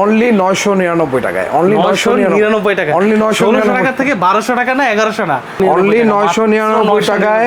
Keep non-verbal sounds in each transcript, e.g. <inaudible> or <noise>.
Only নয়শো নিরানব্বই টাকায়। অনলি নয়শো নিরানব্বই টাকা। অনলি নয়শো ষোলোশো টাকা থেকে বারোশো টাকা না এগারোশো না? অনলি নয়শো নিরানব্বই টাকায়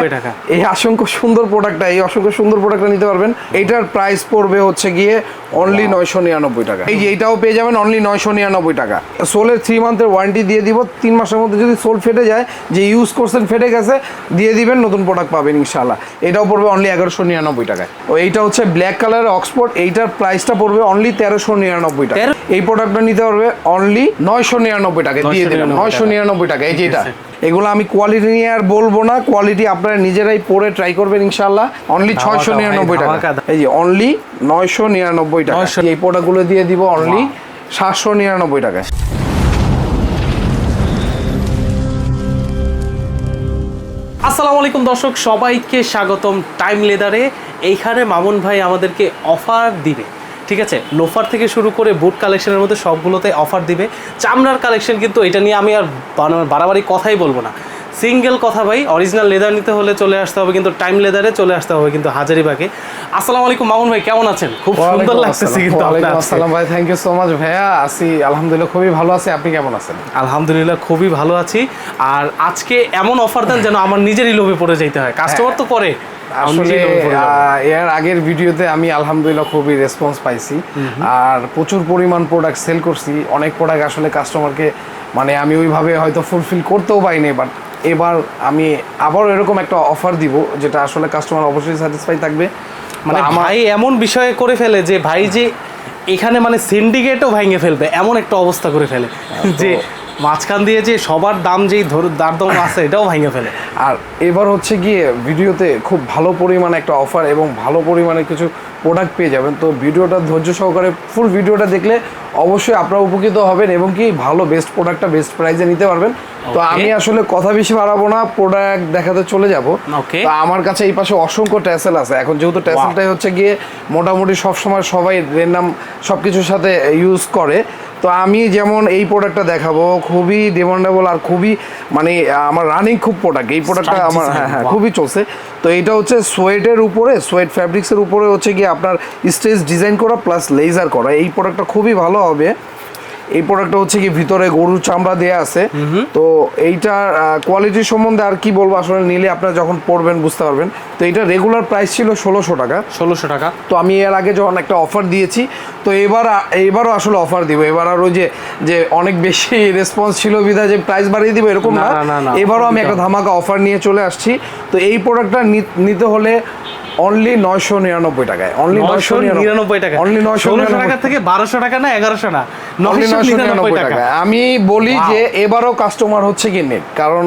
এই অসংখ্য সুন্দর প্রোডাক্টটা এই অসংখ্য সুন্দর প্রোডাক্টটা নিতে পারবেন। এটার প্রাইস পড়বে হচ্ছে গিয়ে অনলি নয়শো নিরানব্বই টাকা। এই এইটাও পেয়ে যাবেন অনলি নয়শো নিরানব্বই টাকা। সোলের থ্রি মান্থের ওয়ারেন্টি দিয়ে দিব তিন মাসের মধ্যে যদি সোল ফেটে যায় যে ইউজ করছেন ফেটে গেছে দিয়ে দিবেন নতুন প্রোডাক্ট পাবেন ইনশাল্লাহ এটাও পড়বে অনলি এগারোশো নিরানব্বই টাকায়। ও এইটা হচ্ছে ব্ল্যাক কালারের অক্সফোর্ড এইটার প্রাইসটা পড়বে অনলি তেরোশো নিরানব্বই টাকা। এই প্রোডাক্টটা নিতে পারবে অনলি নয়শো নিরানব্বই টাকা দিয়ে দিবেন। 999 নয়শো নিরানব্বই টাকা এই যে এটা। ঠিক এগুলো আমি কোয়ালিটি নিয়ে আর বলব না কোয়ালিটি আপনারা নিজেরাই পরে ট্রাই করবেন ইনশাল্লাহ অনলি ছয়শো নিরানব্বই টাকা এই যে অনলি নয়শো নিরানব্বই টাকা। 900 এই প্রোডাক্টগুলো দিয়ে দিব অনলি সাতশো নিরানব্বই টাকায় আসসালামু আলাইকুম দর্শক সবাইকে স্বাগতম টাইম লেদারে এইখানে মামুন ভাই আমাদেরকে অফার দিবে। ঠিক আছে? লোফার থেকে শুরু করে বুট কালেকশনের মধ্যে সবগুলোতে অফার দিবে। চামড়ার কালেকশন কিন্তু এটা নিয়ে আমি আর বাড়াবাড়ি কথাই বলব না। সিঙ্গেল কথা ভাই অরিজিনাল লেদার নিতে হলে চলে আসতে হবে কিন্তু টাইম লেদারে চলে আসতে হবে কিন্তু হাজারিবাগে আসসালামু আলাইকুম মামুন ভাই কেমন আছেন? খুব সুন্দর লাগতেছে কিন্তু আসসালাম ভাই থ্যাংক ইউ সো মাচ ভাইয়া আছি আলহামদুলিল্লাহ খুবই ভালো আছি আপনি কেমন আছেন? আলহামদুলিল্লাহ খুবই ভালো আছি। আর আজকে এমন অফার দেন যেন আমার নিজেরই লোভে পড়ে যেতে হয়। কাস্টমার তো করে আসলে এর আগের ভিডিওতে আমি আলহামদুলিল্লাহ খুবই রেসপন্স পাইছি। আর প্রচুর পরিমাণ প্রোডাক্ট সেল করছি। অনেক প্রোডাক্ট আসলে কাস্টমারকে মানে আমি ওইভাবে হয়তো ফুলফিল করতেও পাইনি বাট এবার আমি আবারও এরকম একটা অফার দিব যেটা আসলে কাস্টমার অবশ্যই স্যাটিসফাই থাকবে। মানে ভাই এমন বিষয়ে করে ফেলে যে ভাই যে এখানে মানে সিন্ডিকেটও ভেঙে ফেলবে এমন একটা অবস্থা করে ফেলে। যে মাঝখান দিয়ে যে সবার দাম যেই ধর দাম আছে এটাও ভেঙে ফেলে। আর এবার হচ্ছে গিয়ে ভিডিওতে খুব ভালো পরিমাণে একটা অফার এবং ভালো পরিমাণে কিছু প্রোডাক্ট পেয়ে যাবেন। তো ভিডিওটা ধৈর্য সহকারে ফুল ভিডিওটা দেখলে অবশ্যই আপনারা উপকৃত হবেন এবং কি ভালো বেস্ট প্রোডাক্টটা বেস্ট প্রাইসে নিতে পারবেন। তো আমি আসলে কথা বেশি বাড়াবো না প্রোডাক্ট দেখাতে চলে যাব. তো আমার কাছে এই পাশে অসংখ্য ট্যাসেল আছে। এখন যেহেতু ট্যাসেলটাই হচ্ছে গিয়ে মোটামুটি সবসময় সবাই রেন্ডাম সব কিছুর সাথে ইউজ করে। তো আমি যেমন এই প্রোডাক্টটা দেখাবো খুবই ডিমান্ডেবল আর খুবই মানে আমার রানিং খুব প্রোডাক্ট এই প্রোডাক্টটা আমার হ্যাঁ হ্যাঁ খুবই চলছে। তো এটা হচ্ছে সোয়েটের উপরে সোয়েট ফ্যাব্রিক্সের উপরে হচ্ছে গিয়ে আপনার স্টেজ ডিজাইন করা প্লাস লেজার করা। এই প্রোডাক্টটা খুবই ভালো হবে। এই প্রোডাক্টটা হচ্ছে কি ভিতরে গরুর চামড়া দেয়া আছে। তো এইটার কোয়ালিটির সম্বন্ধে আর কি বলব আসলে নিলে আপনারা যখন পড়বেন বুঝতে পারবেন। তো এটা রেগুলার প্রাইস ছিল ষোলোশো টাকা। ষোলোশো টাকা। তো আমি এর আগে যখন একটা অফার দিয়েছি তো এবার এবারও আসলে অফার দিব। এবার আর ওই যে যে অনেক বেশি রেসপন্স ছিল বিধায় যে প্রাইস বাড়িয়ে দিব এরকম না, এবারও আমি একটা ধামাকা অফার নিয়ে চলে আসছি। তো এই প্রোডাক্টটা নিতে হলে অনলি নয়শো নিরানব্বই টাকায়। অনলি নয়শো নিরানব্বই টাকা। অনলি নয়শো টাকা থেকে বারোশো টাকা না এগারোশো না? নয়শো নিরানব্বই টাকা। আমি বলি যে এবারও কাস্টমার হচ্ছে কি নেট কারণ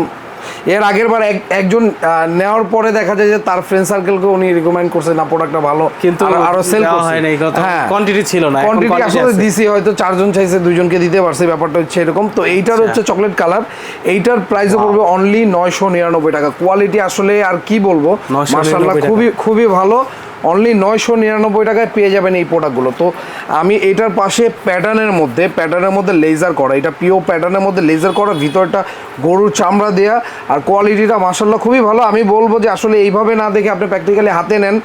এর আগের বার একজন নেওয়ার পরে দেখা যায় যে তার ফ্রেন্ড সার্কেলকে উনি রিকমেন্ড করছে না প্রোডাক্টটা ভালো কিন্তু আরো- সেল হয় না হ্যাঁ। কোয়ান্টিটি ছিল না, কোয়ান্টিটি আসলে। দিছি হয়তো চারজন চাইছে দুইজনকে দিতে পারছে ব্যাপারটা হচ্ছে এরকম। তো এইটার আচ্ছা। হচ্ছে চকলেট কালার এইটার প্রাইস পড়বে অনলি নয়শো নিরানব্বই টাকা। কোয়ালিটি আসলে আর কি বলব? 999 মার্শাল্লাহ খুবই খুবই ভালো। অনলি নয়শো নিরানব্বই টাকায় পেয়ে যাবেন এই প্রোডাক্টগুলো তো আমি এটার পাশে প্যাটার্নের মধ্যে প্যাটার্নের মধ্যে লেজার করা। এটা পিওর প্যাটার্নের মধ্যে লেজার করা ভিতরটা গরুর চামড়া দেয়া। আর কোয়ালিটিটা মার্শাল্লাহ খুবই ভালো। আমি বলব যে আসলে এইভাবে না দেখে আপনি প্র্যাকটিক্যালি হাতে নেন।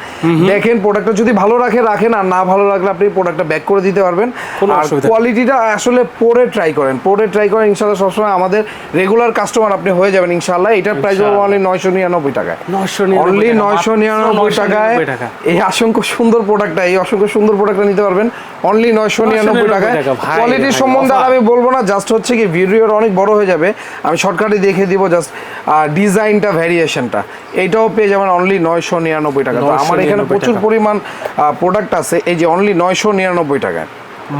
দেখেন প্রোডাক্টটা যদি ভালো রাখে রাখেন। আর না ভালো লাগলে আপনি প্রোডাক্টটা ব্যাক করে দিতে পারবেন। আর কোয়ালিটিটা আসলে পরে ট্রাই করেন। পরে ট্রাই করেন ইনশাল্লাহ সবসময় আমাদের রেগুলার কাস্টমার আপনি হয়ে যাবেন ইনশাল্লাহ এটার প্রাইস হবে অনলি নয়শো নিরানব্বই টাকায়। অনলি নয়শো নিরানব্বই টাকায় টাকা। এই অসংখ্য সুন্দর প্রোডাক্টটা এই অসংখ্য সুন্দর প্রোডাক্টটা নিতে পারবেন। অনলি নয়শো নিরানব্বই 999 টাকায়। টাকা, কোয়ালিটি কোয়ালিটির সম্বন্ধে আর আমি বলব না জাস্ট হচ্ছে কি ভিডিওর অনেক বড় হয়ে যাবে। আমি শর্টকাটে দেখে দিব জাস্ট ডিজাইনটা ভ্যারিয়েশনটা এইটাও পেয়ে যাবেন অনলি নয়শো নিরানব্বই টাকা। তো আমার এখানে প্রচুর পরিমাণ প্রোডাক্ট আছে। এই যে অনলি নয়শো নিরানব্বই টাকায়।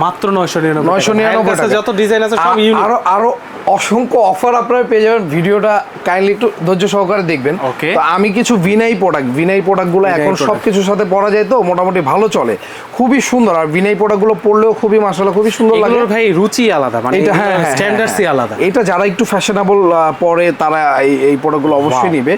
মাত্র নয়শো নিরানব্বই নয়শো নিরানব্বই যত ডিজাইন আছে সব আরও আরও অসংখ্য অফার আপনারা পেয়ে যাবেন। ভিডিওটা কাইন্ডলি একটু ধৈর্য সহকারে দেখবেন। Okay. তো আমি কিছু ভিনাই প্রোডাক্ট ভিনাই প্রোডাক্টগুলো এখন। সব কিছুর সাথে পরা যায় তো মোটামুটি ভালো চলে। খুবই সুন্দর। আর ভিনাই প্রোডাক্টগুলো পরলেও খুবই মাসাল্লাহ খুবই সুন্দর লাগে। ভাই রুচি আলাদা মানে এটা হ্যাঁ হ্যাঁ, স্ট্যান্ডার্ডসই হ্যাঁ, আলাদা। এটা যারা একটু ফ্যাশনেবল পরে তারা এই এই প্রোডাক্টগুলো অবশ্যই. নিবে।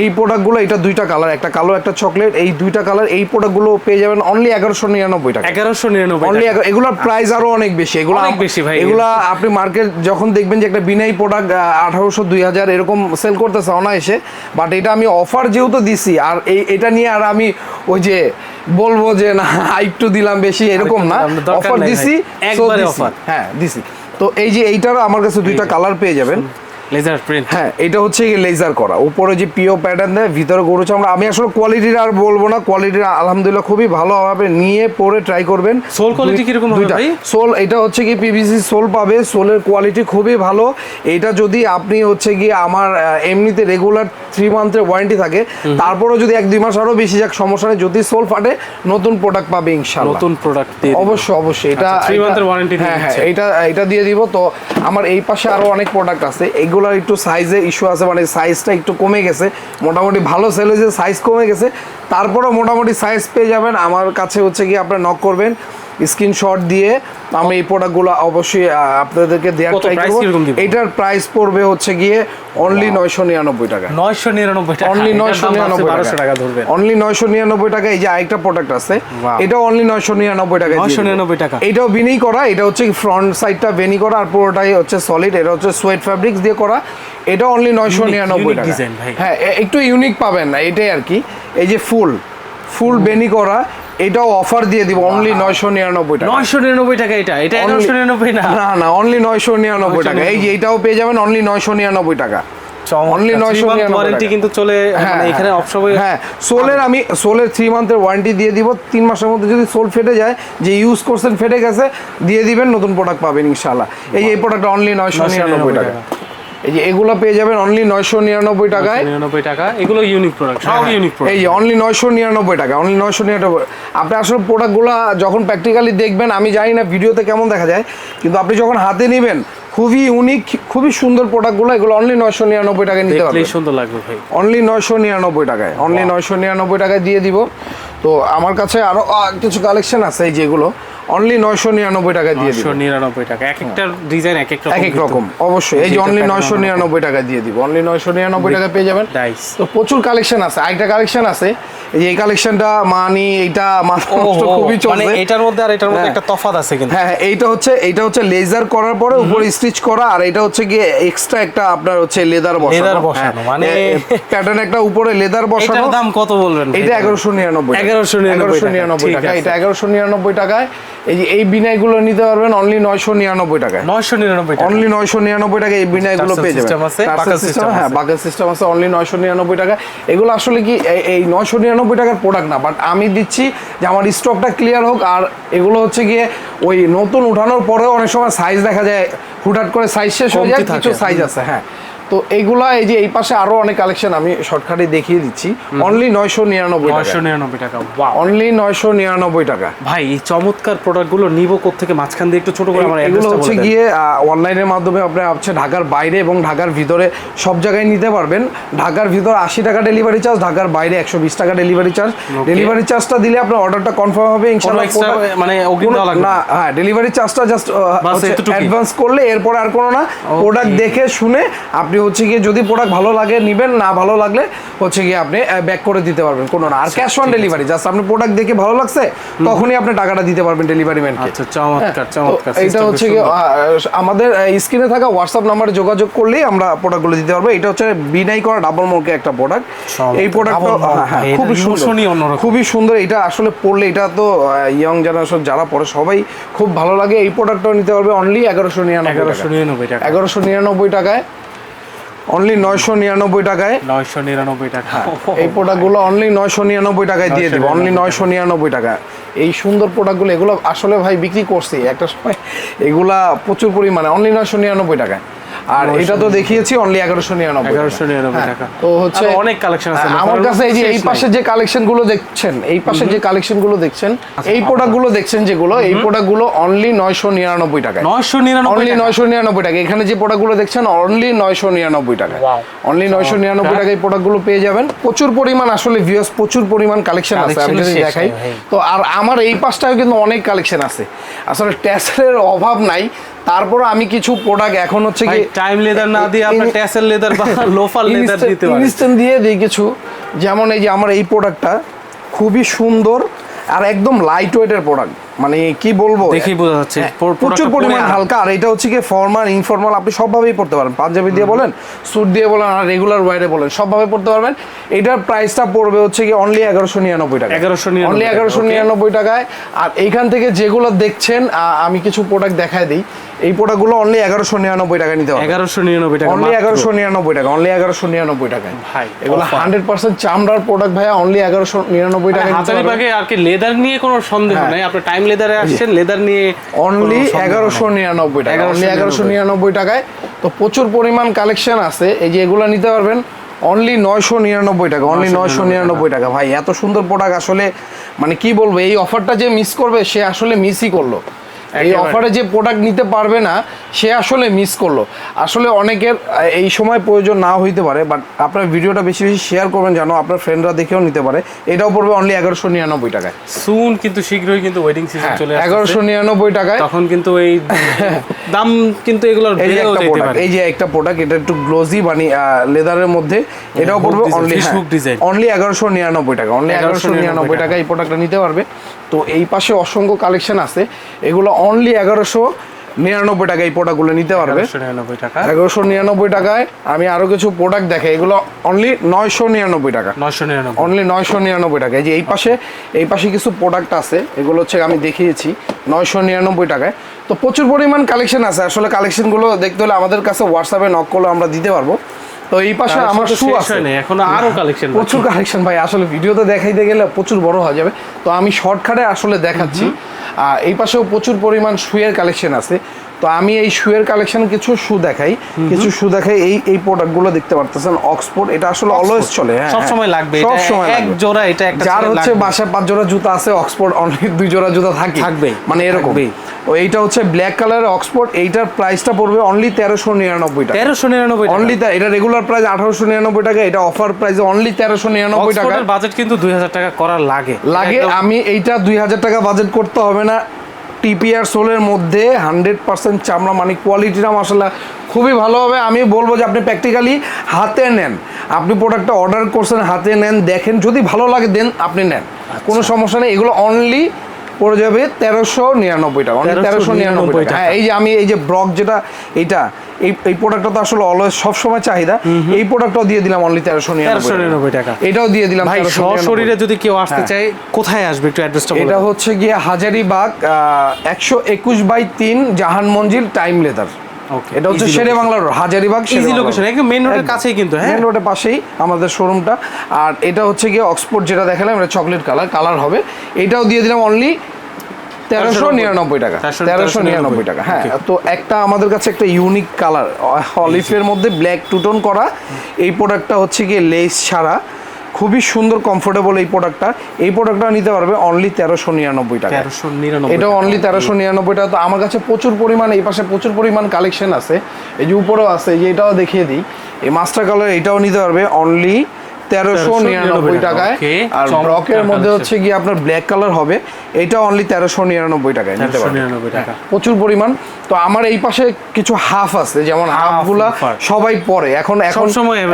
এই প্রোডাক্টগুলো এটা দুইটা কালার একটা কালো একটা চকলেট এই দুইটা কালার এই প্রোডাক্টগুলো পেয়ে যাবেন অনলি এগারোশো নিরানব্বই টাকা এগারোশো নিরানব্বই অনলি। এগুলোর প্রাইস আরও অনেক বেশি। এগুলো অনেক বেশি ভাই। এগুলা আপনি মার্কেট যখন দেখবেন যে একটা বিনাই প্রোডাক্ট আঠারোশো দুই হাজার এরকম সেল করতেছে অনায়াসে বাট এটা আমি অফার যেহেতু দিছি আর এই এটা নিয়ে আর আমি ওই যে বলব যে না <laughs> একটু দিলাম বেশি এরকম না। অফার দিছি একবারে offer। হ্যাঁ দিছি। তো এই যে এইটার আমার কাছে দুইটা কালার পেয়ে যাবেন। লেজার প্রিন্ট হ্যাঁ এটা হচ্ছে লেজার করা। উপরে যে পিও প্যাটার্ন দেয় ভিতরে গরু চামড়া আমি আসলে কোয়ালিটির আর বলব না। কোয়ালিটির আলহামদুলিল্লাহ খুবই ভালো হবে নিয়ে পরে ট্রাই করবেন। Sole quality কীরকম হবে ভাই? সোল এটা হচ্ছে কি পিভিসি সোল পাবে। সোলের কোয়ালিটি খুবই ভালো। এটা যদি আপনি হচ্ছে কি আমার এমনিতে রেগুলার থ্রি মান্থের ওয়ারেন্টি থাকে তারপরেও যদি এক দুই মাস আরও বেশি যাক সমস্যা নেই। যদি সোল ফাটে নতুন প্রোডাক্ট পাবে ইনশাল্লাহ নতুন প্রোডাক্ট অবশ্যই অবশ্যই। এটা এর warranty দিয়ে হ্যাঁ হ্যাঁ এটা এটা দিয়ে দিব। তো আমার এই পাশে আরও অনেক প্রোডাক্ট আছে। এগুলোর একটু সাইজে ইস্যু আছে মানে সাইজটা একটু কমে গেছে। মোটামুটি ভালো সেল হয়েছে সাইজ কমে গেছে। তারপরেও মোটামুটি সাইজ পেয়ে যাবেন। আমার কাছে হচ্ছে কি আপনারা নক করবেন। স্ক্রিনশট দিয়ে আমি এই প্রোডাক্টগুলো অবশ্যই আপনাদেরকে দেওয়ার ট্রাই করব? এটার প্রাইস পড়বে হচ্ছে গিয়ে অনলি নয়শো নিরানব্বই টাকা। নয়শো নিরানব্বই টাকা। অনলি এটার নয়শো দাম ভাবছি নিরানব্বই বারোশো টাকা ধরবেন। অনলি নয়শো নিরানব্বই টাকা এই যে আরেকটা প্রোডাক্ট আছে. এটা অনলি নয়শো নিরানব্বই টাকা 999 টাকা। এটাও বিনি করা এটা হচ্ছে ফ্রন্ট সাইডটা বেনি করা আর পুরোটাই হচ্ছে সলিড এটা হচ্ছে সোয়েট ফ্যাব্রিক্স দিয়ে করা। এটা অনলি নয়শো Unique, নিরানব্বই unique টাকা। হ্যাঁ একটু ইউনিক পাবেন না এটাই আর কি। এই যে ফুল ফুল বেনি করা এটাও অফার দিয়ে দিব অনলি নয়শো নিরানব্বই টাকা। নয়শো নিরানব্বই টাকা এটা এটা Only- এগারোশো নিরানব্বই না? না না অনলি নয়শো নিরানব্বই টাকা। এই যে এটাও পেয়ে যাবেন অনলি নয়শো নিরানব্বই টাকা। Only 999 ওয়ারেন্টি কিন্তু চলে হ্যাঁ, মানে এখানে হ্যাঁ। হ্যাঁ সোলের আমি সোলের থ্রি মান্থের ওয়ারেন্টি দিয়ে দিব। তিন মাসের মধ্যে যদি সোল ফেটে যায় যে ইউজ করছেন ফেটে গেছে দিয়ে দিবেন নতুন প্রোডাক্ট পাবেন ইনশাল্লাহ এই এই প্রোডাক্ট অনলি নয়শো নিরানব্বই টাকা। এই যে এগুলো পেয়ে যাবেন অনলি নয়শো নিরানব্বই টাকায়। নিরানব্বই টাকা। এগুলো ইউনিক প্রোডাক্ট সব ইউনিক এই যে অনলি নয়শো নিরানব্বই টাকা অনলি নয়শো নিরানব্বই আপনি আসলে প্রোডাক্টগুলো যখন প্র্যাকটিক্যালি দেখবেন আমি জানি না ভিডিওতে কেমন দেখা যায় কিন্তু আপনি যখন হাতে নেবেন খুবই ইউনিক খুবই সুন্দর প্রোডাক্টগুলো এগুলো অনলি নয়শো নিরানব্বই টাকায় নিতে পারবেন। সুন্দর লাগবে ভাই। অনলি নয়শো নিরানব্বই টাকায় অনলি নয়শো নিরানব্বই টাকায় দিয়ে দিব। তো আমার কাছে আরও আহ, কিছু কালেকশন আছে এই যেগুলো অনলি নয়শো নিরানব্বই টাকায় দিয়ে দিব। নয়শো নিরানব্বই টাকা। এক একটা ডিজাইন এক এক রকম এক এক রকম। অবশ্যই। এই যে অনলি pattern নয়শো নিরানব্বই টাকায় দিয়ে দিব। অনলি নয়শো নিরানব্বই টাকায় পেয়ে যাবেন. তো প্রচুর কালেকশন আছে। আরেকটা কালেকশন আছে। এই এই কালেকশনটা মানি ও, নষ্ট খুবই মানে এটার মধ্যে আর এটার মধ্যে হ্যাঁ। একটা তফাৎ আছে কিন্তু। হ্যাঁ হ্যাঁ, এইটা হচ্ছে এইটা হচ্ছে লেজার করার পরে উপরে স্টিচ করা আর এটা হচ্ছে গিয়ে এক্সট্রা একটা আপনার হচ্ছে লেদার বসানো। Leather বসানো, মানে- প্যাটার্ন একটা উপরে লেদার বসানো। এটার দাম কত বলবেন? এটা এগারোশো নিরানব্বই 1199 টাকা, টাকা। এটা এগারোশো নিরানব্বই টাকায় এই যে এই বিনাইগুলো নিতে পারবেন অনলি নয়শো নিরানব্বই টাকায় নয়শো নিরানব্বই অনলি নয়শো নিরানব্বই টাকা এই বিনাইগুলো পেয়ে যাবেন। হ্যাঁ। বাকেল সিস্টেম আছে অনলি নয়শো নিরানব্বই টাকা। এগুলো আসলে কি এই- এই নয়শো নিরানব্বই টাকার প্রোডাক্ট না বাট আমি দিচ্ছি যে আমার স্টকটা ক্লিয়ার হোক আর এগুলো হচ্ছে গিয়ে ওই নতুন উঠানোর পরেও অনেক সময় সাইজ দেখা যায় হুটহাট করে সাইজ শেষ হয়ে যায় কিছু সাইজ আছে হ্যাঁ। তো এইগুলা এই যে এই পাশে আরও অনেক কালেকশন আমি শর্টকাটে দেখিয়ে দিচ্ছি। অনলি নয়শো নিরানব্বই টাকা। নয়শো নিরানব্বই টাকা. অনলি নয়শো নিরানব্বই টাকা। ভাই এই চমৎকার প্রোডাক্টগুলো নিব থেকে মাঝখান দিয়ে একটু ছোট করে আমার এগুলো হচ্ছে গিয়ে অনলাইনের মাধ্যমে আপনি হচ্ছে ঢাকার বাইরে এবং ঢাকার ভিতরে সব জায়গায় নিতে পারবেন। ঢাকার ভিতরে আশি টাকা ডেলিভারি চার্জ ঢাকার বাইরে একশো বিশ টাকা ডেলিভারি চার্জ ডেলিভারি চার্জটা দিলে আপনার অর্ডারটা কনফার্ম হবে মানে না? হ্যাঁ ডেলিভারি চার্জটা জাস্ট অ্যাডভান্স করলে এরপরে আর কোনো না প্রোডাক্ট দেখে শুনে আপনি হচ্ছে গিয়ে যদি প্রোডাক্ট ভালো লাগে নিবেন না ভালো লাগলে হচ্ছে গিয়ে আপনি ব্যাক করে দিতে পারবেন। কোনো না। আর ক্যাশ অন ডেলিভারি জাস্ট আপনি প্রোডাক্ট দেখে ভালো লাগছে তখনই আপনি টাকাটা দিতে পারবেন ডেলিভারি ম্যানকে আচ্ছা চমৎকার চমৎকার তো এইটা system হচ্ছে কি আমাদের স্ক্রিনে থাকা হোয়াটসঅ্যাপ নাম্বারে যোগাযোগ করলেই আমরা প্রোডাক্টগুলো দিতে পারব। এটা হচ্ছে বিনাই করা ডাবল মোড়কে একটা প্রোডাক্ট এই প্রোডাক্টটা Double mount, খুবই এটা সুন্দর। খুবই সুন্দর। এটা আসলে পড়লে এটা তো ইয়ং জেনারেশন যারা পড়ে সবাই খুব ভালো লাগে। এই প্রোডাক্টটাও নিতে পারবে। অনলি এগারোশো নিরানব্বই এগারোশো টাকা নিরানব্বই টাকা এগারোশো নিরানব্বই টাকায়। অনলি নয়শো নিরানব্বই টাকায়। নয়শো নিরানব্বই টাকা। এই প্রোডাক্টগুলো অনলি নয়শো নিরানব্বই টাকায় দিয়ে দেবো। অনলি নয়শো নিরানব্বই টাকা। এই সুন্দর প্রোডাক্টগুলো এগুলো আসলে ভাই বিক্রি করছি। একটা সময় এগুলা প্রচুর পরিমাণে অনলি নয়শো নিরানব্বই টাকায়। আর এটা তো দেখিয়েছি অনলি এগারোশো নিরানব্বই এগারোশো নিরানব্বই টাকা। তো হচ্ছে অনেক কালেকশন আছে হ্যাঁ, আমার কাছে এই যে এই পাশে যে কালেকশনগুলো দেখছেন এই পাশে যে কালেকশনগুলো দেখছেন আচ্ছা, এই প্রোডাক্টগুলো দেখছেন যেগুলো এই প্রোডাক্টগুলো অনলি নয়শো নিরানব্বই টাকায়। নয়শো নিরানব্বই অনলি নয়শো নিরানব্বই টাকা। এখানে যে প্রোডাক্টগুলো দেখছেন অনলি নয়শো নিরানব্বই টাকা অনলি নয়শো নিরানব্বই টাকায় প্রোডাক্টগুলো পেয়ে যাবেন। প্রচুর পরিমাণ আসলে ভিউয়ার্স প্রচুর পরিমাণ কালেকশন আছে আমি যদি দেখাই। তো আর আমার এই পাশটাও কিন্তু অনেক কালেকশন আছে। আসলে ট্যাসেলের অভাব নাই। তারপর আমি কিছু প্রোডাক্ট এখন হচ্ছে কি টাইম লেদার না দিয়ে আপনি ট্যাসেল লেদার বা <laughs> লোফার লেদার দিতে পারেন। ইনস্ট্যান্ট দিয়ে দিই কিছু। যেমন এই যে আমার এই প্রোডাক্টটা খুবই সুন্দর আর একদম লাইট ওয়েটের প্রোডাক্ট মানে কি বলব? দেখেই বোঝা যাচ্ছে হ্যাঁ, প্রচুর পরিমাণ হালকা আর এটা হচ্ছে কি ফর্মাল ইনফর্মাল আপনি সবভাবেই পড়তে পারেন। পাঞ্জাবি দিয়ে বলেন স্যুট দিয়ে বলেন আর রেগুলার ওয়ারে বলেন সবভাবে পড়তে পারবেন। এটার প্রাইসটা পড়বে হচ্ছে কি অনলি এগারোশো নিরানব্বই টাকা 1199 অনলি এগারোশো নিরানব্বই টাকায়। আর এইখান থেকে যেগুলো দেখছেন আমি কিছু প্রোডাক্ট দেখায় দিই। এই প্রোডাক্টগুলো অনলি এগারোশো নিরানব্বই টাকা নিতে হবে এগারোশো নিরানব্বই টাকা অনলি। এগারোশো নিরানব্বই টাকা অনলি এগারোশো নিরানব্বই টাকায়। ভাই, এগুলো। হান্ড্রেড পার্সেন্ট চামড়ার প্রোডাক্ট ভাইয়া অনলি এগারোশো নিরানব্বই টাকা আর কি লেদার নিয়ে কোনো সন্দেহ হ্যাঁ। নেই টাইম লেদারে আসছেন লেদার নিয়ে অনলি এগারোশো নিরানব্বই টাকা 1199 অনলি এগারোশো নিরানব্বই। টাকায়। তো প্রচুর পরিমাণ কালেকশন আছে। এই যে এগুলো নিতে পারবেন অনলি নয়শো নিরানব্বই টাকা অনলি নয়শো নিরানব্বই টাকা। ভাই এত সুন্দর প্রোডাক্ট আসলে মানে কি বলব এই অফারটা যে মিস করবে সে আসলে মিসই করল। এই অফারে যে প্রোডাক্ট নিতে পারবে না সে আসলে মিস করল। আসলে অনেকের এই সময় প্রয়োজন না হইতে পারে বাট আপনার ভিডিওটা বেশি বেশি শেয়ার করবেন জানো আপনার ফ্রেন্ডরা দেখেও নিতে পারে। এটাও পড়বে অনলি এগারোশো নিরানব্বই টাকায়। সুন কিন্তু শীঘ্রই কিন্তু ওয়েডিং সিজন চলে এগারোশো নিরানব্বই টাকায়। তখন কিন্তু এই দাম কিন্তু এগুলোর এই যে একটা প্রোডাক্ট পারে। এই যে একটা প্রোডাক্ট এটা একটু গ্লোজি মানে লেদারের মধ্যে এটাও পড়বে অনলি। অনলি এগারোশো নিরানব্বই টাকা অনলি এগারোশো নিরানব্বই টাকা। এই প্রোডাক্টটা নিতে পারবে। তো এই পাশে অসংখ্য কালেকশন আছে। এগুলো অনলি এগারোশো নিরানব্বই টাকা এই প্রোডাক্টগুলো নিতে পারবে। এগারোশো নিরানব্বই টাকা। এগারোশো নিরানব্বই টাকায় আমি আরও কিছু প্রোডাক্ট দেখাই। এগুলো অনলি নয়শো নিরানব্বই টাকা। নয়শো নিরানব্বই। অনলি নয়শো নিরানব্বই টাকা এই যে এই পাশে এই পাশে কিছু প্রোডাক্ট আছে। এগুলো হচ্ছে আমি দেখিয়েছি নয়শো নিরানব্বই টাকায়। তো প্রচুর পরিমাণ কালেকশন আছে। আসলে কালেকশনগুলো দেখতে হলে আমাদের কাছে হোয়াটসঅ্যাপে নক করলে আমরা দিতে পারব। তো এই পাশে আমার শু আছে। এখনও আরও কালেকশন প্রচুর কালেকশন ভাই আসলে ভিডিওতে দেখাইতে গেলে প্রচুর বড় হয়ে যাবে। তো আমি শর্টকাটে আসলে দেখাচ্ছি। আর এই পাশেও প্রচুর পরিমাণ শুয়ের কালেকশন আছে। তো আমি এই শুয়ের কালেকশন কিছু শু দেখাই। কিছু শু দেখাই এই এই প্রোডাক্টগুলো দেখতে পারতেছেন অক্সফোর্ড এটা আসলে অলওয়েজ চলে হ্যাঁ সব সময় লাগবে সব এটা সময় এক জোড়া এটা একটা যার হচ্ছে। বাসায় পাঁচ জোড়া জুতা আছে অক্সফোর্ড অনলি দুই জোড়া জুতা থাকে। থাকবেই, মানে এরকম। ও এইটা হচ্ছে ব্ল্যাক কালারের অক্সফোর্ড এইটার প্রাইসটা পড়বে অনলি তেরোশো নিরানব্বই টাকা। তেরোশো নিরানব্বই অনলি এটা রেগুলার প্রাইস আঠারোশো নিরানব্বই টাকা এটা অফার প্রাইস অনলি তেরোশো নিরানব্বই টাকা। অক্সফোর্ডের বাজেট কিন্তু দুই হাজার টাকা করা লাগে। লাগে আমি এইটা দুই হাজার টাকা বাজেট করতে হবে না। টিপিআর সোলের মধ্যে হান্ড্রেড পার্সেন্ট চামড়া মানে কোয়ালিটিটা মশলা খুবই ভালো হবে। আমি বলব যে আপনি প্র্যাকটিক্যালি হাতে নেন। আপনি প্রোডাক্টটা অর্ডার করছেন হাতে নেন দেখেন যদি ভালো লাগে দেন আপনি নেন। কোনো সমস্যা নেই। এগুলো অনলি পড়ে যাবে তেরোশো নিরানব্বই টাকা তেরোশো নিরানব্বই টাকা। হ্যাঁ এই যে আমি এই যে ব্রক যেটা এইটা এই এই প্রোডাক্টটা তো আসলে অলওয়েজ সবসময় চাহিদা। এই প্রোডাক্টটাও দিয়ে দিলাম অনলি তেরোশো নিরানব্বই টাকা। এটাও দিয়ে দিলাম ভাই 1399 সশরীরে যদি কেউ আসতে হ্যাঁ। চায় কোথায় আসবে একটু অ্যাড্রেসটা এটা হচ্ছে গিয়ে হাজারিবাগ একশো একুশ বাই তিন জাহান মঞ্জিল টাইম লেদার। এটা হচ্ছে শেরে বাংলার হাজারিবাগ ইজি লোকেশন একদম মেন রোডের কাছেই কিন্তু হ্যাঁ? মেন রোডের পাশেই আমাদের শোরুমটা আর এটা হচ্ছে গিয়ে অক্সফোর্ড যেটা দেখালাম এটা চকলেট কালার কালার হবে। এটাও দিয়ে দিলাম অনলি তেরোশো নিরানব্বই টাকা। 1399 তেরোশো নিরানব্বই। টাকা হ্যাঁ। তো একটা আমাদের কাছে একটা ইউনিক কালার অলিফের মধ্যে ব্ল্যাক টুটন করা। এই প্রোডাক্টটা হচ্ছে গিয়ে লেস ছাড়া। খুবই সুন্দর কমফোর্টেবল এই প্রোডাক্টটা এই প্রোডাক্টটা নিতে পারবে অনলি তেরোশো নিরানব্বই টাকা তেরোশো নিরানব্বই এটা অনলি তেরোশো নিরানব্বই টাকা। তো আমার কাছে প্রচুর পরিমাণ এই পাশে প্রচুর পরিমাণ কালেকশন আছে। এই যে উপরেও আছে এই যে এটাও দেখিয়ে দিই। এই মাস্টার কালার এটাও নিতে পারবে অনলি তেরোশো নিরানব্বই টাকায়। আর মধ্যে হচ্ছে। গিয়ে আপনার ব্ল্যাক কালার হবে। এটা অনলি তেরোশো নিরানব্বই টাকায় নিতে টাকা। প্রচুর পরিমাণ। তো আমার এই পাশে কিছু হাফ আছে যেমন হাফগুলা সবাই পরে। এখন এখন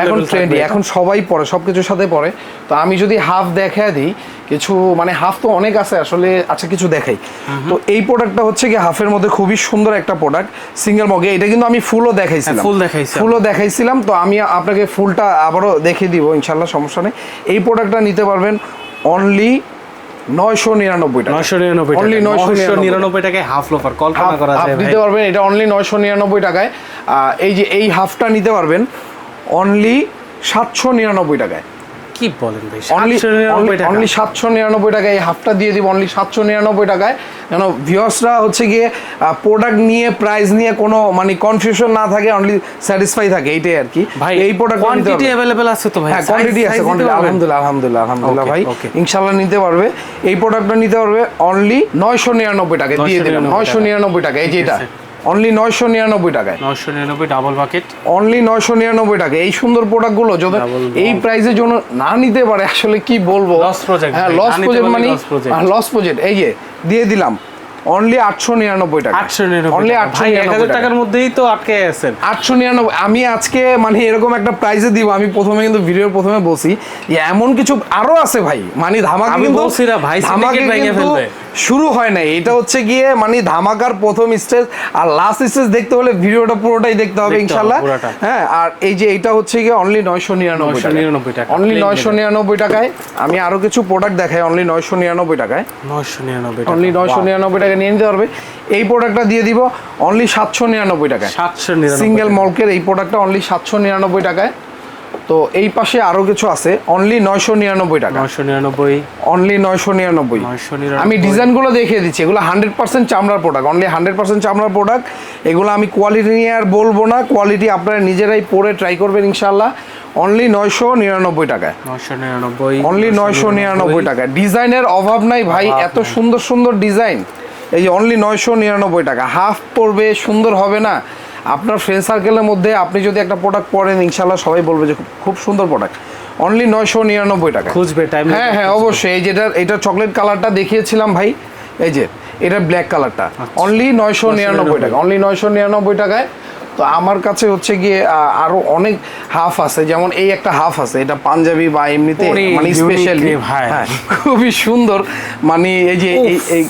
এখন ট্রেন্ডি এখন সবাই পরে সবকিছুর সাথে পরে। তো আমি যদি হাফ দেখা দিই কিছু মানে হাফ তো অনেক আছে আসলে আচ্ছা কিছু দেখাই। তো এই প্রোডাক্টটা হচ্ছে কি হাফের মধ্যে খুবই সুন্দর একটা প্রোডাক্ট সিঙ্গেল মগে এটা কিন্তু আমি ফুলও দেখাইছিলাম। ফুল full ফুলও দেখাইছিলাম। তো আমি আপনাকে ফুলটা আবারও দেখিয়ে দিব ইনশাল্লাহ। সমস্যা নেই। এই প্রোডাক্টটা নিতে পারবেন অনলি নয়শো নিরানব্বই টাকা। নয়শো নিরানব্বই অনলি নয়শো নিরানব্বই টাকায় হাফ লোফার কল্পনা করা যায় নিতে পারবেন এটা অনলি নয়শো নিরানব্বই টাকায়। আহ, এই যে এই হাফটা নিতে পারবেন অনলি সাতশো নিরানব্বই টাকায়। কি বলেন ভাই? অনলি সাতশো নিরানব্বই টাকায় এই হাফটা দিয়ে দিব অনলি সাতশো নিরানব্বই টাকায়। কেন ভিউয়ার্সরা হচ্ছে গিয়ে প্রোডাক্ট নিয়ে প্রাইস নিয়ে কোনো মানে কনফিউশন না থাকে অনলি স্যাটিসফাই থাকে এইটাই আর কি। ভাই এই প্রোডাক্ট কোয়ান্টিটি অ্যাভেলেবল আছে তো ভাই। হ্যাঁ কোয়ান্টিটি আছে quantity, আলহামদুলিল্লাহ আলহামদুলিল্লাহ আলহামদুলিল্লাহ ভাই। okay. ইনশাল্লাহ নিতে পারবে। এই প্রোডাক্টটা নিতে পারবে অনলি নয়শো নিরানব্বই টাকা দিয়ে দিলাম 999 নয়শো নিরানব্বই টাকা এই যে এটা। অনলি নয়শো নিরানব্বই টাকায়। নয়শো নিরানব্বই ডাবল বাকেট অনলি নয়শো নিরানব্বই টাকা এই সুন্দর প্রোডাক্টগুলো যদি এই প্রাইসের জন্য না নিতে পারে আসলে কি বলব? Loss project হ্যাঁ লস প্রজেক্ট মানে লস প্রজেক্ট এই যে দিয়ে দিলাম। অনলি আটশো নিরানব্বই টাকা আটশো নিরানব্বই অনলি আটশো এক হাজার টাকার মধ্যেই তো আটকে আছেন আটশো নিরানব্বই আমি আজকে মানে এরকম একটা প্রাইসে দিব আমি প্রথমে কিন্তু ভিডিওর প্রথমে বলছি এমন কিছু আরও আছে ভাই। মানে ধামাকা কিন্তু বলছি না, ভাই, ধামাকা কিন্তু। শুরু হয় নাই। এটা হচ্ছে গিয়ে মানে ধামাকার প্রথম স্টেজ আর লাস্ট স্টেজ দেখতে হলে ভিডিওটা পুরোটাই দেখতে হবে ইনশাল্লাহ হ্যাঁ আর এই যে এটা হচ্ছে গিয়ে অনলি নয়শো নিরানব্বই 999 টাকা। অনলি নয়শো নিরানব্বই টাকায়। আমি আরও কিছু প্রোডাক্ট দেখাই অনলি নয়শো নিরানব্বই টাকায়। নয়শো নিরানব্বই অনলি নয়শো নিরানব্বই টাকা নিয়ে নিতে পারবে। এই প্রোডাক্টটা দিয়ে দিব অনলি সাতশো নিরানব্বই টাকায়। সাতশো নিরানব্বই সিঙ্গেল মলকের এই প্রোডাক্টটা অনলি সাতশো নিরানব্বই টাকায়। তো এই পাশে আরও কিছু আছে। অনলি নয়শো নিরানব্বই টাকা। নয়শো নিরানব্বই। অনলি নয়শো নিরানব্বই। 999 আমি ডিজাইনগুলো দেখিয়ে দিচ্ছি। এগুলো হান্ড্রেড পার্সেন্ট চামড়ার প্রোডাক্ট অনলি হান্ড্রেড পার্সেন্ট চামড়ার প্রোডাক্ট এগুলো আমি কোয়ালিটি নিয়ে আর বলব না। কোয়ালিটি আপনারা নিজেরাই পরে ট্রাই করবেন ইনশাল্লাহ অনলি নয়শো নিরানব্বই টাকায়। নয়শো নিরানব্বই অনলি নয়শো নিরানব্বই টাকা ডিজাইনের অভাব নাই ভাই। এত সুন্দর সুন্দর ডিজাইন এই যে অনলি নয়শো নিরানব্বই টাকা। হাফ পড়বে সুন্দর হবে না। আপনার ফ্রেন্ড সার্কেলের মধ্যে আপনি যদি একটা প্রোডাক্ট পরেন ইনশাল্লাহ সবাই বলবে যে খুব- খুব সুন্দর প্রোডাক্ট অনলি নয়শো নিরানব্বই টাকা। খুঁজবে টাইম হ্যাঁ হ্যাঁ অবশ্যই। এই যেটা এটা চকলেট কালারটা দেখিয়েছিলাম ভাই এই যে এটা ব্ল্যাক কালারটা অনলি নয়শো নিরানব্বই টাকা। অনলি নয়শো নিরানব্বই টাকায় তো আমার কাছে হচ্ছে গিয়ে আরও অনেক হাফ আছে যেমন এই একটা হাফ আছে এটা পাঞ্জাবি বা এমনিতে মানে স্পেশালি হ্যাঁ খুবই সুন্দর মানে এই যে এই.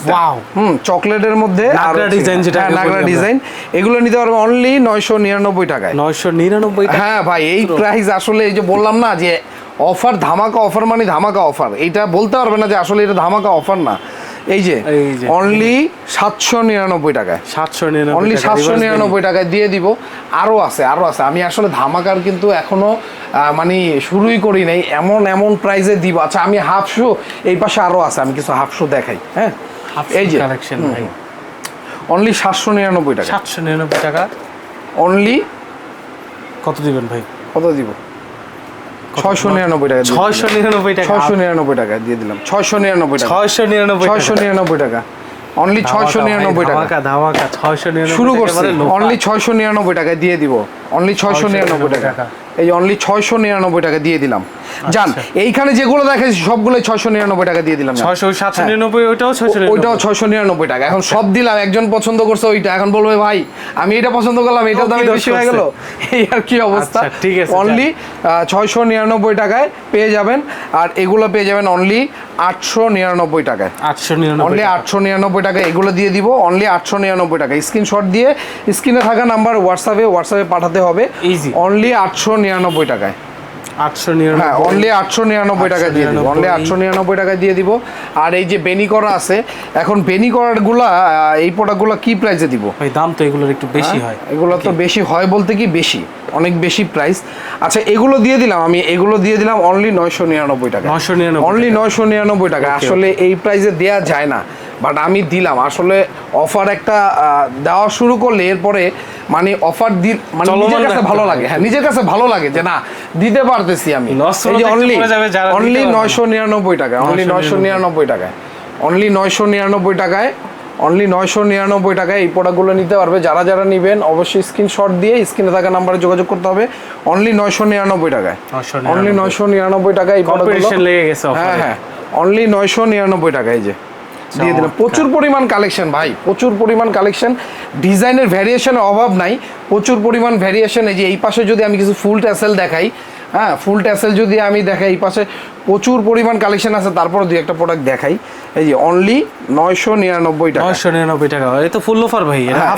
হুম চকলেটের মধ্যে হ্যাঁ, বলি নাগরা ডিজাইন এগুলো নিতে পারবে অনলি নয়শো নিরানব্বই টাকায়। নয়শো নিরানব্বই হ্যাঁ ভাই এই প্রাইস আসলে এই যে বললাম না যে অফার ধামাকা অফার মানে ধামাকা অফার এটা বলতে পারবে না যে আসলে এটা ধামাকা অফার না। এই যে। অনলি সাতশো নিরানব্বই টাকায়। সাতশো নিরানব্বই অনলি সাতশো নিরানব্বই টাকায় দিয়ে দিব। আরও আছে আরও আছে। আমি আসলে ধামাকার কিন্তু এখনও আহ, মানে শুরুই করি নাই। এমন এমন প্রাইসে দিব। আচ্ছা আমি হাফ শু এই পাশে আরও আছে। আমি কিছু হাফ শু দেখাই হ্যাঁ। এই যে। কালেকশন ভাই। অনলি সাতশো নিরানব্বই টাকা। সাতশো নিরানব্বই টাকা। অনলি কত দিবেন ভাই? কত দিব? ছয়শো নিরানব্বই টাকা ছয়শো নিরানব্বই টাকা। ছয়শো নিরানব্বই টাকা দিয়ে দিলাম। ছয়শো নিরানব্বই টাকা। ছয়শো নিরানব্বই ছয়শো নিরানব্বই টাকা। অনলি ছয়শো নিরানব্বই টাকা। ধামাকা ছয়শো নিরানব্বই শুরু করছি। অনলি ছয়শো নিরানব্বই টাকা দিয়ে দিব। অনলি ছয়শো নিরানব্বই টাকা। এই অনলি ছয়শো নিরানব্বই টাকা দিয়ে দিলাম। জান এইখানে যেগুলো দেখাচ্ছি সবগুলো ছয়শো নিরানব্বই টাকা দিয়ে দিলাম। ছয়শো সাতশো হ্যাঁ। নিরানব্বই ওইটাও ছয়শো ওইটাও ছয়শো নিরানব্বই টাকা। এখন সব দিলাম একজন পছন্দ করছে ওইটা। এখন বলবে ভাই আমি এটা পছন্দ করলাম এটার দাম বেশি হয়ে গেল। এই আর কি অবস্থা। আচ্ছা, ঠিক আছে, অনলি ছয়শো নিরানব্বই টাকায় পেয়ে যাবেন। আর এগুলো পেয়ে যাবেন অনলি আটশো নিরানব্বই টাকায়। আটশো নিরানব্বই অনলি আটশো নিরানব্বই টাকা এগুলো দিয়ে দিব। অনলি আটশো নিরানব্বই টাকা। স্ক্রিনশট দিয়ে স্ক্রিনে থাকা নাম্বার হোয়াটসঅ্যাপে হোয়াটসঅ্যাপে পাঠাতে হবে। Easy. অনলি আটশো নিরানব্বই টাকায়। হ্যাঁ অনলি আটশো নিরানব্বই টাকা দিয়ে দিব অনলি আটশো নিরানব্বই। টাকা দিয়ে দিব। আর এই যে বেনি করা আছে এখন বেনি করারগুলা এই প্রোডাক্টগুলো কি প্রাইসে দিব? ভাই দাম তো এগুলোর একটু বেশি হয় এগুলো তো বেশি হয় বলতে কি বেশি অনেক বেশি প্রাইস আচ্ছা এগুলো দিয়ে দিলাম আমি এগুলো দিয়ে দিলাম অনলি নয়শো নিরানব্বই টাকা। 999 অনলি নয়শো নিরানব্বই টাকা আসলে এই প্রাইসে দেয়া যায় না। বাট আমি দিলাম। আসলে অফার একটা দেওয়া শুরু করলে এরপরে মানে অফার দি মানে নিজের কাছে ভালো লাগে। হ্যাঁ নিজের কাছে ভালো লাগে যে না দিতে পারতেছি আমি। এই যে অনলি অনলি। নয়শো নিরানব্বই টাকা অনলি নয়শো 999 নিরানব্বই। টাকায়। অনলি নয়শো নিরানব্বই টাকায় অনলি নয়শো নিরানব্বই টাকায় এই প্রোডাক্টগুলো নিতে পারবে। যারা যারা নেবেন অবশ্যই স্ক্রিনশট দিয়ে স্ক্রিনে থাকা নাম্বারে যোগাযোগ করতে হবে। অনলি নয়শো নিরানব্বই টাকায়। অনলি নয়শো নিরানব্বই টাকায় এই প্রোডাক্টগুলো কম্পিটিশন লেগে গেছে হ্যাঁ হ্যাঁ। অনলি নয়শো নিরানব্বই টাকায় যে। দিয়ে দিলাম। প্রচুর পরিমাণ কালেকশন ভাই প্রচুর পরিমাণ কালেকশন ডিজাইনের ভ্যারিয়েশনের অভাব নাই। প্রচুর পরিমাণ ভ্যারিয়েশন এই যে এই পাশে যদি আমি কিছু ফুল ট্যাসেল দেখাই হ্যাঁ ফুল ট্যাসেল যদি আমি দেখাই এই পাশে প্রচুর পরিমাণ কালেকশন আছে তারপর দুই একটা প্রোডাক্ট দেখাই। এই যে অনলি নয়শো নিরানব্বই টাকা। নয়শো নিরানব্বই টাকা। এই তো ফুল অফার ভাই এটা হ্যাঁ,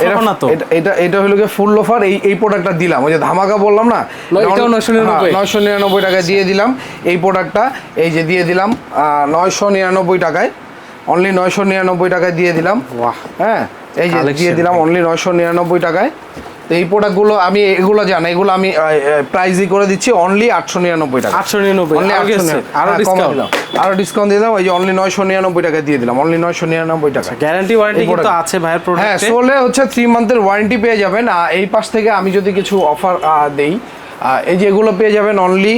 এটা- এটা- হলো গিয়ে ফুল অফার এই এই প্রোডাক্টটা দিলাম। ওই যে ধামাকা বললাম না? না, এটাও 999 নয়শো নিরানব্বই টাকায় দিয়ে দিলাম। এই প্রোডাক্টটা এই যে দিয়ে দিলাম নয়শো নিরানব্বই টাকায়। অনলি নয়শো নিরানব্বই টাকায় দিয়ে দিলাম। হ্যাঁ এই যে দিয়ে দিলাম অনলি নয়শো নিরানব্বই টাকায়। তো এই প্রোডাক্টগুলো আমি এগুলো জানি এগুলো আমি প্রাইজই করে দিচ্ছি অনলি আটশো নিরানব্বই টাকা আটশো নিরানব্বই আরও আটশো গেছে, আরও ডিসকাউন্ট আরও ডিসকাউন্ট দিয়ে দিলাম ওই যে অনলি নয়শো নিরানব্বই টাকা দিয়ে দিলাম অনলি নয়শো নিরানব্বই টাকা গ্যারান্টি ওয়ারেন্টি কিন্তু আছে ভাইয়ের হ্যাঁ সোলে হচ্ছে থ্রি মান্থের ওয়ারেন্টি পেয়ে যাবেন। আর এই পাশ থেকে আমি যদি কিছু অফার দেই এই যে এগুলো পেয়ে যাবেন অনলি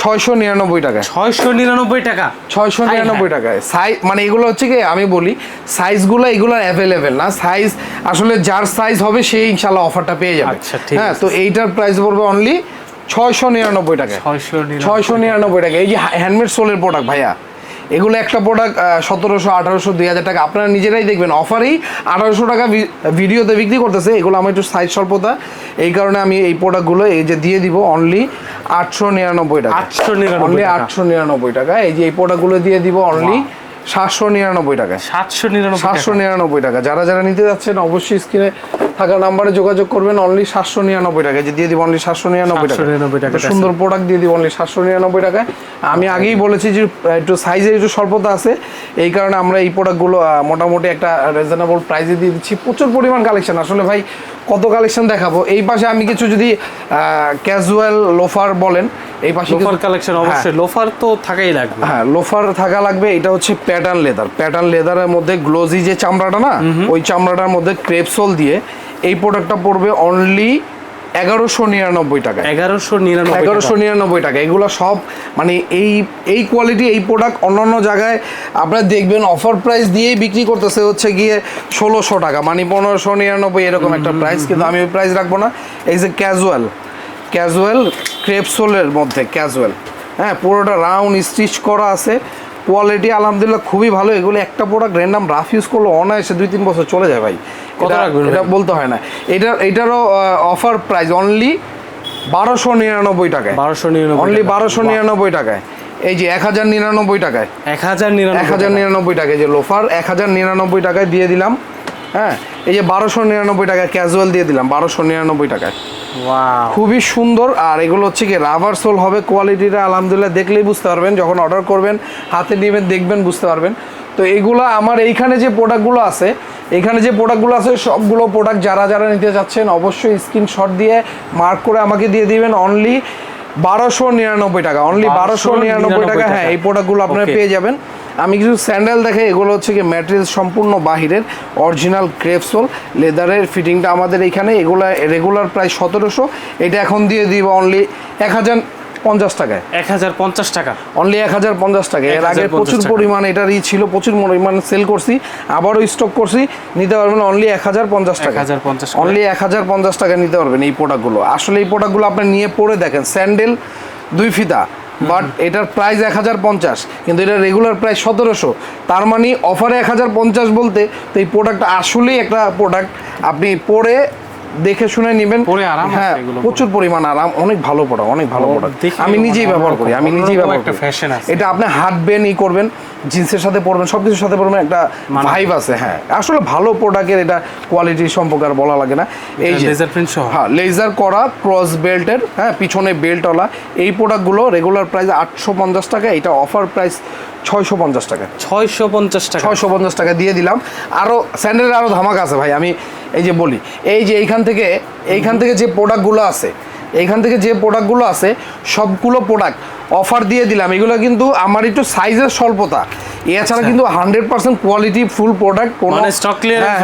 ছয়শো নিরানব্বই টাকায় ছয়শো নিরানব্বই টাকা? ছয়শো নিরানব্বই টাকায়। সাইজ মানে এগুলো হচ্ছে কি আমি বলি সাইজগুলো এগুলো অ্যাভেলেবেল না। সাইজ আসলে যার সাইজ হবে সেই ইনশাল্লাহ অফারটা পেয়ে যাবে। আচ্ছা, ঠিক হ্যাঁ তো এইটার প্রাইস পড়বে অনলি ছয়শো নিরানব্বই ছয়শো ছয়শো নিরানব্বই টাকা এই যে হ্যান্ডমেড সোলের প্রোডাক্ট ভাইয়া। এগুলো একটা প্রোডাক্ট সতেরোশো আঠারোশো দুই হাজার টাকা। আপনারা নিজেরাই দেখবেন অফারেই আঠারোশো টাকা ভিডিওতে বিক্রি করতেছে। এগুলো আমার একটু সাইজ স্বল্পতা। এই কারণে আমি এই প্রোডাক্টগুলো এই যে দিয়ে দিব অনলি আটশো নিরানব্বই টাকা। 899 অনলি টাকা। আটশো নিরানব্বই টাকা। এই যে এই প্রোডাক্টগুলো দিয়ে দিব অনলি সাতশো নিরানব্বই টাকায়। সাতশো নিরানব্বই সাতশো নিরানব্বই টাকা। যারা যারা নিতে যাচ্ছেন অবশ্যই স্ক্রিনে থাকা নাম্বারে যোগাযোগ করবেন অনলি সাতশো নিরানব্বই টাকা যে দিয়ে দিব অনলি সাতশো নিরানব্বই টাকা টাকা। সুন্দর প্রোডাক্ট দিয়ে দিব অনলি সাতশো নিরানব্বই টাকায়। আমি আগেই বলেছি যে একটু সাইজের একটু স্বল্পতা আছে। এই কারণে আমরা এই প্রোডাক্টগুলো মোটামুটি একটা রিজনেবল প্রাইসে দিয়ে দিচ্ছি। প্রচুর পরিমাণ কালেকশন আসলে ভাই কত কালেকশন দেখাবো? এই পাশে আমি কিছু যদি ক্যাজুয়াল লোফার বলেন এই পাশে লোফার কালেকশন হ্যাঁ। অবশ্যই। লোফার তো থাকাই লাগবে। হ্যাঁ লোফার থাকা লাগবে এটা হচ্ছে প্যাটার্ন লেদার প্যাটার্ন লেদারের মধ্যে গ্লোজি যে চামড়াটা না ওই চামড়াটার মধ্যে ক্রেপসোল দিয়ে এই প্রোডাক্টটা পড়বে অনলি এগারোশো নিরানব্বই টাকা এগারোশো নিরানব্বই এগারোশো নিরানব্বই টাকা। এগুলো সব মানে এই এই কোয়ালিটি এই প্রোডাক্ট অন্যান্য জায়গায় আপনারা দেখবেন অফার প্রাইস দিয়েই বিক্রি করতেছে হচ্ছে গিয়ে ষোলোশো টাকা। মানে পনেরোশো নিরানব্বই এরকম একটা প্রাইস কিন্তু আমি ওই প্রাইস রাখব না। এই যে ক্যাজুয়াল ক্যাজুয়াল ক্রেপসোলের মধ্যে ক্যাজুয়াল হ্যাঁ পুরোটা রাউন্ড স্টিচ করা আছে। কোয়ালিটি আলহামদুলিল্লাহ খুবই ভালো। এগুলো একটা প্রোডাক্ট র্যান্ডাম রাফ ইউজ করলে অনায়াসে দুই তিন বছর চলে যায় ভাই। কত এটা- রাখবেন এটা বলতে হয় না। এটা এটারও অফার প্রাইস অনলি বারোশো নিরানব্বই টাকায়। বারোশো নিরানব্বই অনলি বারোশো নিরানব্বই টাকায়। এই যে এক হাজার নিরানব্বই টাকায়। এক হাজার এক হাজার নিরানব্বই টাকায় যে লোফার এক হাজার নিরানব্বই টাকায় দিয়ে দিলাম হ্যাঁ? এই যে বারোশো নিরানব্বই টাকায় ক্যাজুয়াল দিয়ে দিলাম বারোশো নিরানব্বই টাকায়। খুবই সুন্দর। আর এগুলো হচ্ছে কি রাবার সোল হবে কোয়ালিটিটা আলহামদুলিল্লাহ দেখলেই বুঝতে পারবেন। যখন অর্ডার করবেন হাতে নেবেন দেখবেন বুঝতে পারবেন। তো এগুলো আমার এইখানে যে প্রোডাক্টগুলো আছে এখানে যে প্রোডাক্টগুলো আছে সবগুলো প্রোডাক্ট যারা যারা নিতে যাচ্ছেন অবশ্যই স্ক্রিনশট দিয়ে মার্ক করে আমাকে দিয়ে দিবেন অনলি বারোশো নিরানব্বই টাকা অনলি বারোশো নিরানব্বই টাকা হ্যাঁ এই প্রোডাক্টগুলো আপনারা পেয়ে যাবেন। আমি কিছু স্যান্ডেল দেখে এগুলো হচ্ছে কি ম্যাটেরিয়াল সম্পূর্ণ বাহিরের অরিজিনাল ক্রেপসোল লেদারের ফিটিংটা আমাদের এখানে এগুলো রেগুলার প্রায় সতেরোশো এটা এখন দিয়ে দিব অনলি এক হাজার পঞ্চাশ টাকায়। এক হাজার পঞ্চাশ টাকা। অনলি এক হাজার পঞ্চাশ টাকা এর আগে প্রচুর। পরিমাণ এটারই ছিল প্রচুর পরিমাণ সেল করছি আবারও স্টক করছি নিতে পারবেন অনলি এক হাজার পঞ্চাশ টাকা 1050 করে। অনলি এক হাজার পঞ্চাশ টাকা নিতে পারবেন এই প্রোডাক্টগুলো আসলে এই প্রোডাক্টগুলো আপনি নিয়ে পরে দেখেন স্যান্ডেল দুই ফিতা। বাট এটার প্রাইস এক হাজার পঞ্চাশ কিন্তু এটা রেগুলার প্রাইস সতেরোশো। তার মানে অফারে এক হাজার পঞ্চাশ বলতে তো এই প্রোডাক্টটা আসলেই একটা প্রোডাক্ট আপনি পরে দেখে শুনে নেবেন। পরে আরাম আছে হ্যাঁ প্রচুর পরিমাণ আরাম অনেক ভালো প্রোডাক্ট অনেক ভালো দেখে আমি নিজেই ব্যবহার করি আমি নিজেই ব্যবহার একটা করি। fashion আছে। এটা আপনি হাঁটবেন ই করবেন জিন্সের সাথে পরবেন সব কিছুর সাথে পরবেন একটা ভাইব আছে হ্যাঁ। আসলে ভালো প্রোডাক্টের এটা কোয়ালিটি সম্পর্কে আর বলা লাগে না। এই যে লেজার প্রিন্ট সহ? হ্যাঁ লেজার করা ক্রস বেল্টের হ্যাঁ পিছনে বেল্টওয়ালা এই প্রোডাক্টগুলো রেগুলার প্রাইস আটশো পঞ্চাশ টাকা এটা অফার প্রাইস ছয়শো পঞ্চাশ টাকা। ছয়শো পঞ্চাশ টাকা। ছয়শো পঞ্চাশ টাকা দিয়ে দিলাম। আরও স্যান্ডেলের আরও ধামাক আছে ভাই আমি এই যে বলি। এই যে এইখান থেকে এইখান থেকে যে প্রোডাক্টগুলো আছে এইখান থেকে যে প্রোডাক্টগুলো আছে সবগুলো প্রোডাক্ট অফার দিয়ে দিলাম। এগুলো কিন্তু আমার একটু সাইজের স্বল্পতা। এছাড়া কিন্তু hundred percent quality full product আচ্ছা। মানে stock clearance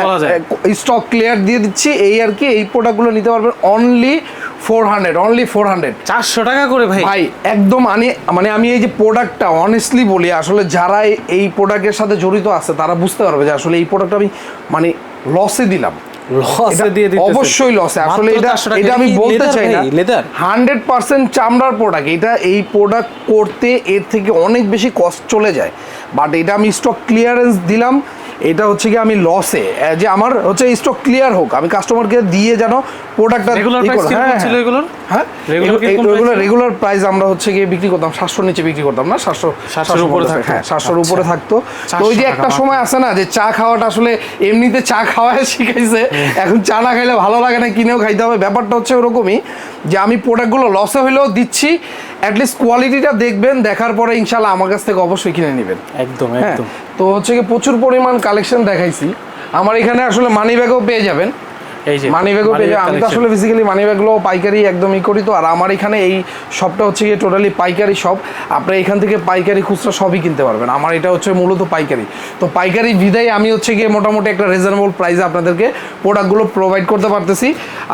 স্টক ক্লিয়ার দিয়ে দিচ্ছি। এই আর কি এই প্রোডাক্টগুলো নিতে পারবেন only four hundred only four hundred চারশো টাকা করে ভাই। ভাই একদম আনি মানে আমি এই যে প্রোডাক্টটা অনেস্টলি বলি আসলে যারা এই- প্রোডাক্টের সাথে জড়িত আছে তারা বুঝতে পারবে যে আসলে এই প্রোডাক্ট আমি মানে লসে দিলাম। লসে দিয়ে দিতেছেন। অবশ্যই লসে আসলে এটা এটা আমি বলতে চাই না। Leather leather? হান্ড্রেড পার্সেন্ট চামড়ার প্রোডাক্ট এটা এই প্রোডাক্ট করতে এর থেকে অনেক বেশি কস্ট চলে যায়। বাট এটা আমি স্টক ক্লিয়ারেন্স দিলাম। এটা হচ্ছে কি আমি লসে যে আমার হচ্ছে স্টক ক্লিয়ার হোক আমি কাস্টমারকে দিয়ে যেন প্রোডাক্টটা? হ্যাঁ রেগুলার? রেগুলার প্রাইস আমরা হচ্ছে গিয়ে বিক্রি করতাম সাতশোর নিচে বিক্রি করতাম না সাতশো 700 উপরে থাকতো? হ্যাঁ সাতশোর আচ্ছা। উপরে থাকতো তো ওই যে একটা সময় আছে না যে চা খাওয়াটা আসলে এমনিতে চা খাওয়ায় শিখাইছে এখন চা না খাইলে ভালো লাগে না কিনেও খাইতে হবে ব্যাপারটা হচ্ছে ওরকমই যে আমি প্রোডাক্টগুলো লসে হইলেও দিচ্ছি অ্যাটলিস্ট কোয়ালিটিটা দেখবেন দেখার পরে ইনশাল্লাহ আমার কাছ থেকে অবশ্যই কিনে নেবেন। একদম হ্যাঁ একদম। তো হচ্ছে কি প্রচুর পরিমাণ কালেকশন দেখাইছি। আমার এখানে আসলে মানি ব্যাগও পেয়ে যাবেন। এই যে মানি ব্যাগও পেয়ে যাবেন আমি তো আসলে ফিজিক্যালি মানি ব্যাগগুলো পাইকারি একদমই করি তো আর আমার এখানে এই শপটা হচ্ছে গিয়ে টোটালি পাইকারি শপ আপনি এখান থেকে পাইকারি খুচরা সবই কিনতে পারবেন। আমার এটা হচ্ছে মূলত পাইকারি। তো পাইকারি বিদায় আমি হচ্ছে গিয়ে মোটামুটি একটা রিজনেবল প্রাইসে আপনাদেরকে প্রোডাক্টগুলো প্রোভাইড করতে পারতেছি।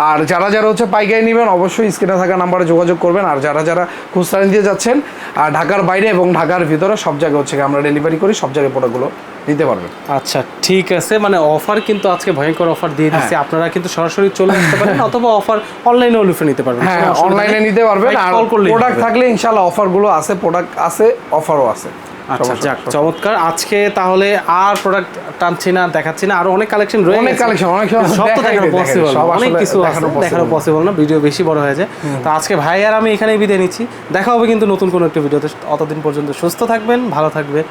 আর যারা যারা হচ্ছে পাইকারি নেবেন অবশ্যই স্ক্রিনে থাকা নাম্বারে যোগাযোগ করবেন। আর যারা যারা খুচরা নিতে যাচ্ছেন আর ঢাকার বাইরে এবং ঢাকার ভিতরে সব জায়গায় হচ্ছে গিয়ে আমরা ডেলিভারি করি সব জায়গায় প্রোডাক্টগুলো নিতে পারবেন আচ্ছা ঠিক আছে। মানে অফার কিন্তু আজকে ভয়ঙ্কর অফার দিয়ে দিচ্ছি আপনারা কিন্তু সরাসরি চলে আসতে পারেন অথবা অফার অনলাইনেও লুফে নিতে পারবেন। হ্যাঁ অনলাইনে নিতে পারবেন। আর প্রোডাক্ট থাকলে ইনশাআল্লাহ অফারগুলো আছে প্রোডাক্ট আছে অফারও আছে। আচ্ছা যাক চমৎকার। আজকে তাহলে আর প্রোডাক্ট টানছি না দেখাচ্ছি না। আরও অনেক কালেকশন রয়েছে অনেক collection, অনেক সব তো দেখানো পসিবল অনেক কিছু দেখানো। পসিবল না। ভিডিও বেশি বড় হয়ে যায়। তো আজকে ভাই আর আমি এখানেই বিদায় নিচ্ছি। দেখা হবে কিন্তু নতুন কোনো একটা ভিডিওতে অতদিন পর্যন্ত সুস্থ থাকবেন ভালো থাকবেন।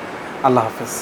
আল্লাহ হাফেজ।